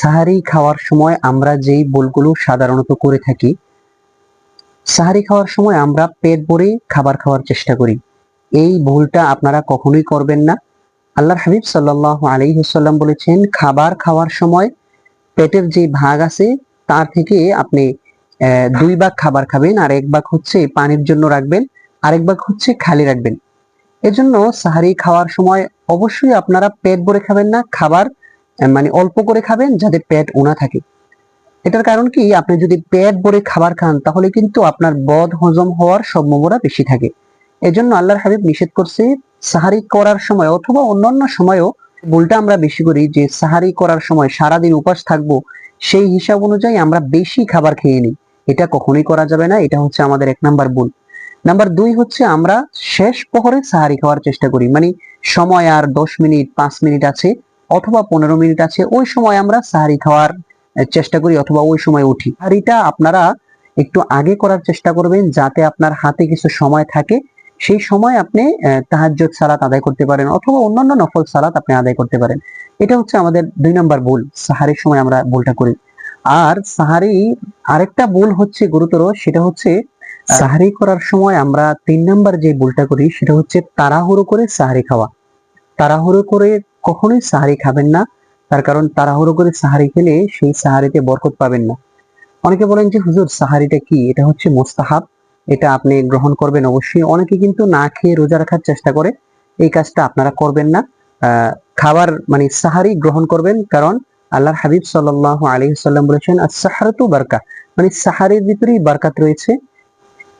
সাহারি খাওয়ার সময় আমরা যেই ভুলগুলো সাধারণত করে থাকি, সাহারি খাওয়ার সময় আমরা পেট ভরে খাবার খাওয়ার চেষ্টা করি। এই ভুলটা আপনারা কখনোই করবেন না। আল্লাহর হাবিব সাল্লাহ আলাইসাল্লাম বলেছেন, খাবার খাওয়ার সময় পেটের যে ভাগ আছে, তার থেকে আপনি দুই ভাগ খাবার খাবেন, আর এক ভাগ হচ্ছে পানির জন্য রাখবেন, আরেক ভাগ হচ্ছে খালি রাখবেন। এজন্য সাহারি খাওয়ার সময় অবশ্যই আপনারা পেট ভরে খাবেন না, খাবার মানে অল্প করে খাবেন যাতে পেট উনা থাকে। এটার কারণ কি? আপনি যদি পেট ভরে খাবার খান, তাহলে কিন্তু আপনার বদ হজম হওয়ার সম্ভাবনা বেশি থাকে। এজন্য আল্লাহর হাবিব নিষেধ করছে সাহারি করার সময় অথবা অন্যান্য সময়ও ভুলটা আমরা বেশি করি যে সাহারি করার সময় সারাদিন উপাস থাকব, সেই হিসাব অনুযায়ী আমরা বেশি খাবার খেয়ে নিই। এটা কখনোই করা যাবে না, এটা হচ্ছে আমাদের এক নাম্বার ভুল। নাম্বার দুই হচ্ছে আমরা শেষ প্রহরে সাহারি খাওয়ার চেষ্টা করি। মানে সময় আর দশ মিনিট, পাঁচ মিনিট আছে অথবা পনেরো মিনিট আছে, ওই সময় আমরা সাহারি খাওয়ার চেষ্টা করি, অথবা ওই সময় উঠি। সাহারিটা আপনারা একটু আগে করার চেষ্টা করবেন, যাতে আপনার হাতে কিছু সময় থাকে। সেই সময় আপনি তাহাজ্জুদ সালাত আদায় করতে পারেন, অথবা অন্যান্য নফল সালাত আপনি আদায় করতে পারেন। এটা হচ্ছে আমাদের দুই নম্বর ভুল, সাহারির সময় আমরা ভুলটা করি। আর সাহারি, আরেকটা ভুল হচ্ছে গুরুতর, সেটা হচ্ছে সাহারি করার সময় আমরা তিন নম্বর যে ভুলটা করি, সেটা হচ্ছে তাড়াহুড়ো করে সাহারি খাওয়া। তাড়াহুড়ো করে কখনোই সাহারি খাবেন না। তার কারণ তাড়াহুড়ো করে সাহারি খেলে সেই সাহারিতে বরকত পাবেন না। অনেকে বলেন যে, হুজুর, সাহারিটা কি? এটা হচ্ছে মোস্তাহাব। এটা আপনি গ্রহণ করবেন অবশ্যই। অনেকে কিন্তু না খেয়ে রোজা রাখার চেষ্টা করে। এই কাজটা আপনারা করবেন না। খাবার মানে সাহারি গ্রহণ করবেন কারণ আল্লাহর হাবিব সাল্লাহ আলী সাল্লাম বলেছেন আর সাহারাতু বারকা। মানে সাহারির ভিতরেই বারকাত রয়েছে।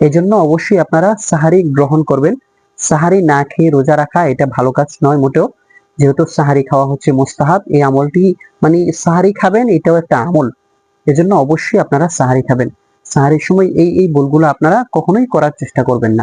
এই জন্য অবশ্যই আপনারা সাহারি গ্রহণ করবেন। সাহারি না খেয়ে রোজা রাখা এটা ভালো কাজ নয় মোটেও। যেহেতু সাহারি খাওয়া হচ্ছে মোস্তাহাব, এই আমলটি মানে সাহারি খাবেন, এটাও একটা আমল। এজন্য অবশ্যই আপনারা সাহারি খাবেন। সাহারির সময় এই এই বলগুলো আপনারা কখনোই করার চেষ্টা করবেন না।